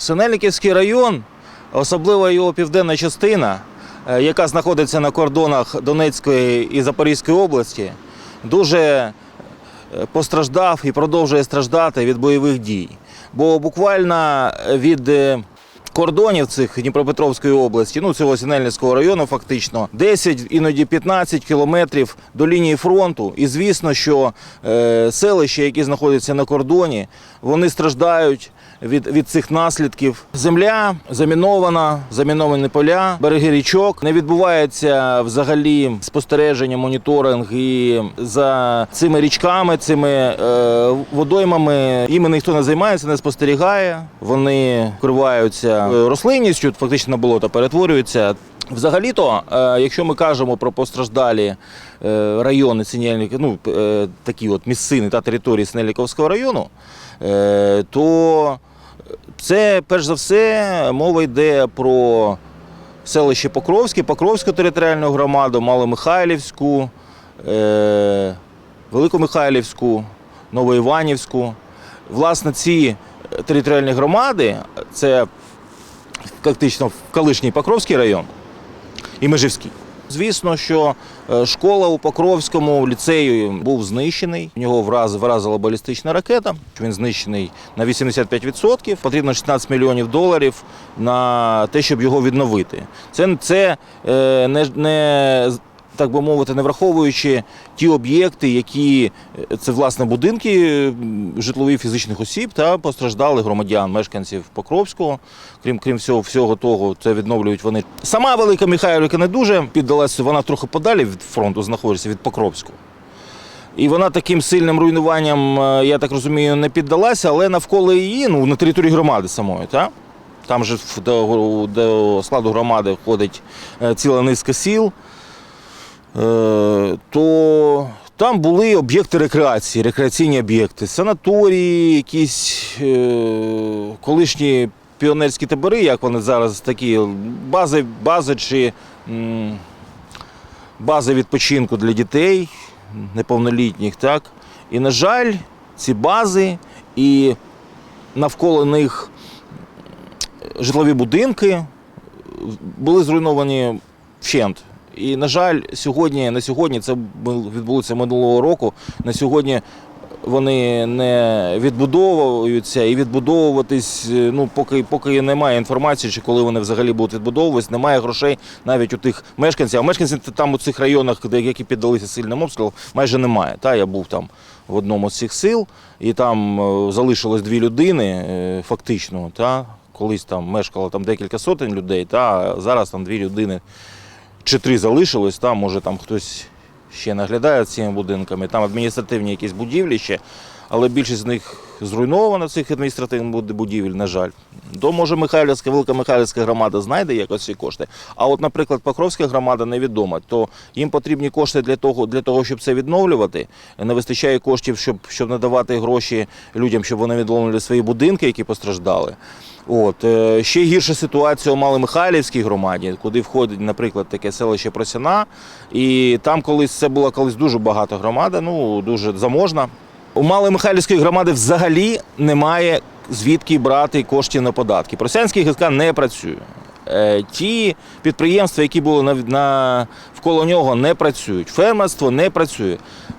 Синельниківський район, особливо його південна частина, е, яка знаходиться на кордонах Донецької і Запорізької області, дуже е, постраждав і продовжує страждати від бойових дій. Бо буквально від е, кордонів цих Дніпропетровської області, ну цього Синельницького району, фактично 10, іноді 15 кілометрів до лінії фронту. І звісно, що е, селища, які знаходяться на кордоні, вони страждають. Від, від цих наслідків земля замінована, заміновані поля, береги річок. Не відбувається взагалі спостереження, моніторинг і за цими річками, цими е, водоймами. Іми ніхто не займається, не спостерігає. Вони вкриваються е, рослинністю, фактично болото перетворюються. Взагалі-то, е, якщо ми кажемо про постраждалі е, райони Синельника, ну такі от місцини та території Синельниковського району, то це перш за все мова йде про селище Покровське, Покровську територіальну громаду, Маломихайлівську, е, Великомихайлівську, Новоіванівську. Власне, ці територіальні громади це фактично колишній Покровський район і Межівський. Звісно, що е, школа у Покровському ліцею був знищений. В нього враз, вразила балістична ракета. Він знищений на 85%. Потрібно 16 мільйонів доларів на те, щоб його відновити. Це, це е, не, не так би мовити, не враховуючи ті об'єкти, які е, це власне будинки м, житлові фізичних осіб та постраждали громадян, мешканців Покровського. Крім крім всього, всього того, це відновлюють вони. Сама Велика Михайлівка не дуже піддалася, вона трохи подалі від фронту знаходиться від Покровського. І вона таким сильним руйнуванням, е, я так розумію, не піддалася, але навколо її, ну, на території громади самої, так? Там же до, до складу громади входить е, ціла низка сіл. Е, то там були об'єкти рекреації, рекреаційні об'єкти, санаторії, якісь е, колишні піонерські табори, як вони зараз такі, бази, бази чи бази відпочинку для дітей неповнолітніх. Так? І, на жаль, ці бази і навколо них житлові будинки були зруйновані вщент. І, на жаль, сьогодні, на сьогодні це бу- відбулося минулого року. На сьогодні вони не відбудовуються і відбудовуватись, е, ну, поки, поки немає інформації, чи коли вони взагалі будуть відбудовуватись, немає грошей навіть у тих мешканців. А мешканців там у цих районах, де які піддалися сильним обстрілам, майже немає. Та, я був там в одному з цих сил, і там е, залишилось дві людини, е, фактично. Та, колись там мешкало там декілька сотень людей, та, зараз там дві людини чи три залишилось, там може там хтось ще наглядає цими будинками, там адміністративні якісь будівлі ще, але більшість з них зруйнована, цих адміністративних будівель, на жаль. То може Михайлівська, Велика Михайлівська громада знайде якось ці кошти. А от, наприклад, Покровська громада невідома, то їм потрібні кошти для того, для того, щоб це відновлювати. Не вистачає коштів, щоб, щоб надавати гроші людям, щоб вони відновлювали свої будинки, які постраждали. От е, ще гірша ситуація у Маломихайлівській громаді, куди входить, наприклад, таке селище Просяна. І там колись це була колись дуже багата громада, ну дуже заможна. У Маломихайлівської громади взагалі немає звідки брати коштів на податки. Просянський ГСК не працює. Е, Ті підприємства, які були на, на вколо нього, не працюють. Фермерство не працює.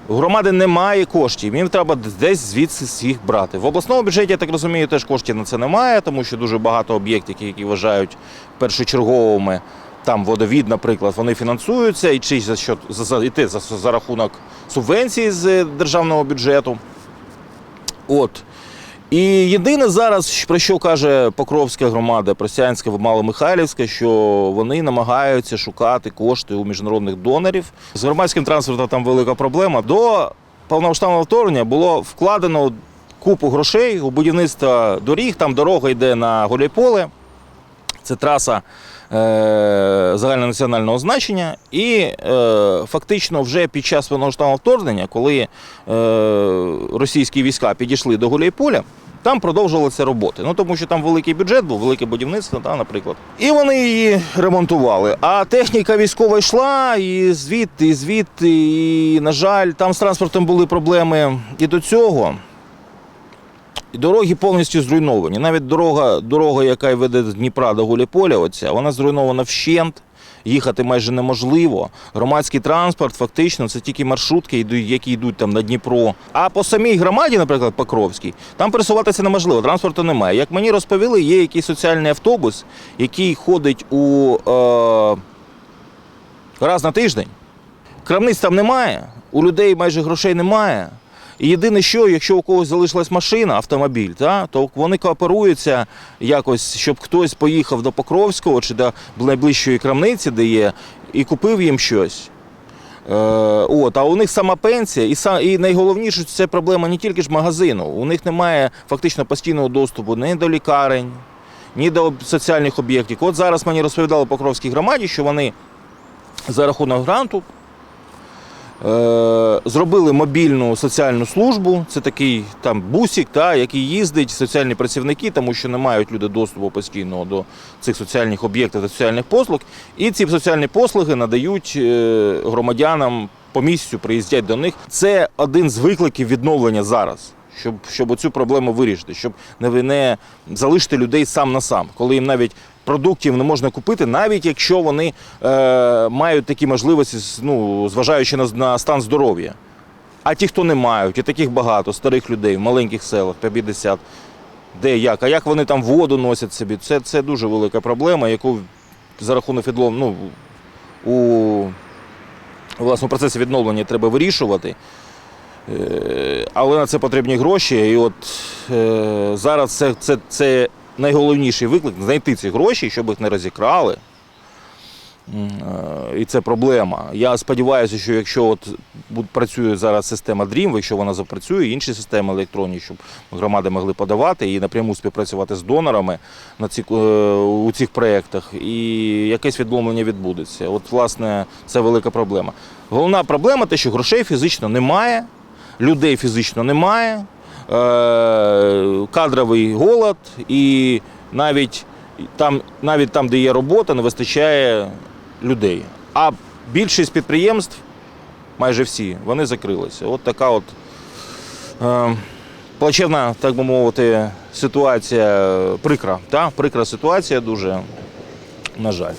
У громади немає коштів. Їм треба десь звідси їх брати. В обласному бюджеті, я так розумію, теж коштів на це немає, тому що дуже багато об'єктів, які вважають першочерговими. Там водовід, наприклад, вони фінансуються і чи за що за, за, і за, за рахунок субвенцій з державного бюджету. От. І єдине зараз, про що каже Покровська громада, Просянська, Маломихайлівська, що вони намагаються шукати кошти у міжнародних донорів. З громадським транспортом там велика проблема. До повномасштабного вторгнення було вкладено купу грошей у будівництво доріг. Там дорога йде на Гуляйполе. Це траса загальнонаціонального значення. І е, фактично вже під час повномасштабного вторгнення, коли е, російські війська підійшли до Гуляйполя, там продовжувалися роботи. Ну тому що там великий бюджет був, велике будівництво, та, наприклад. І вони її ремонтували. А техніка військова йшла і звідти, і звідти. І, на жаль, там з транспортом були проблеми і до цього. Дороги повністю зруйновані. Навіть дорога, дорога, яка веде з Дніпра до Гуляполя, оця, вона зруйнована вщент. Їхати майже неможливо. Громадський транспорт, фактично, це тільки маршрутки, які йдуть там на Дніпро. А по самій громаді, наприклад, Покровській, там пересуватися неможливо, транспорту немає. Як мені розповіли, є якийсь соціальний автобус, який ходить у е, раз на тиждень. Крамниць там немає, у людей майже грошей немає. І єдине, що якщо у когось залишилась машина, автомобіль, та, то вони кооперуються якось, щоб хтось поїхав до Покровського чи до найближчої крамниці, де є, і купив їм щось. Е, от, а у них сама пенсія, і, са- і найголовніше, це проблема не тільки ж магазину. У них немає фактично постійного доступу ні до лікарень, ні до соціальних об'єктів. От зараз мені розповідали Покровській громаді, що вони за рахунок гранту зробили мобільну соціальну службу. Це такий там бусик, та, який їздить, соціальні працівники, тому що не мають люди доступу постійного до цих соціальних об'єктів та соціальних послуг. І ці соціальні послуги надають е, громадянам по місяцю, приїздять до них. Це один з викликів відновлення зараз. Щоб, щоб цю проблему вирішити, щоб не, не залишити людей сам на сам, коли їм навіть продуктів не можна купити, навіть якщо вони е, мають такі можливості, ну, зважаючи на, на стан здоров'я. А ті, хто не мають, і таких багато старих людей в маленьких селах, по 50, де як, а як вони там воду носять собі, це, це дуже велика проблема, яку за рахунок відлом, ну, у власному процесі відновлення треба вирішувати. Е, Але на це потрібні гроші. І от е, зараз це, це, це найголовніший виклик знайти ці гроші, щоб їх не розікрали. Е, І це проблема. Я сподіваюся, що якщо от працює зараз система DREAM, якщо вона запрацює, інші системи електронні, щоб громади могли подавати і напряму співпрацювати з донорами на ці, у цих проєктах, і якесь відломлення відбудеться. От, власне, це велика проблема. Головна проблема те, що грошей фізично немає, людей фізично немає, е, кадровий голод, і навіть там, навіть там, де є робота, не вистачає людей. А більшість підприємств, майже всі, вони закрилися. От така от е, плачевна, так би мовити, ситуація, прикра. Та? Прикра ситуація дуже, на жаль.